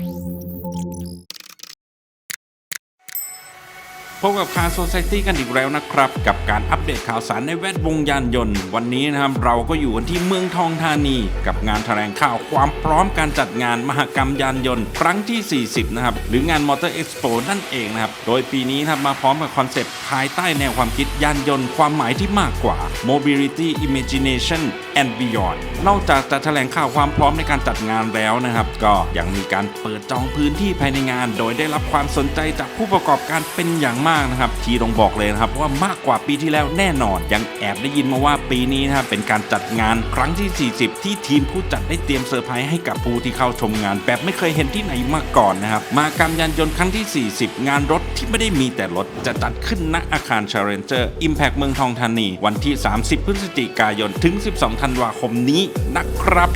いいね。 พบกับคา r โซ c i ตี้กันอีกแล้วนะครับ กับการอัปเดตข่าวสารในแวดวงยานยนต์ วันนี้นะครับเราก็อยู่กันที่เมืองทองธานี กับงานแถลงข่าวความพร้อมการจัดงานมหกรรมยานยนต์ ครั้งที่ 40 นะครับ หรืองานมอเตอร์เอ็กซ์โปนั่นเองนะครับ โดยปีนี้นะครับมาพร้อมกับคอนเซปต์ภายใต้แนวความคิดยานยนต์ความหมายที่มากกว่า mobility imagination and beyond นอกจากจะแถลงข่าวความพร้อมในการจัดงานแล้วนะครับ ก็ยังมีการเปิดจองพื้นที่ภายในงาน โดยได้รับความสนใจจากผู้ประกอบการเป็นอย่างมากนะครับที่ต้องบอกเลยนะครับว่ามากกว่าปีที่แล้วแน่นอน ยังแอบได้ยินมาว่าปีนี้นะครับเป็นการจัดงานครั้งที่ 40 ที่ทีมผู้จัดได้เตรียมเซอร์ไพรส์ให้กับผู้ที่เข้าชมงาน แบบไม่เคยเห็นที่ไหนมาก่อนนะครับมากรรมยานยนต์ครั้งที่ 40 งานรถที่ไม่ได้มีแต่รถจะจัดขึ้นณอาคาร Challenger Impact เมืองทองธานี วันที่ 30 พฤศจิกายนถึง 12 ธันวาคมนี้นะครับ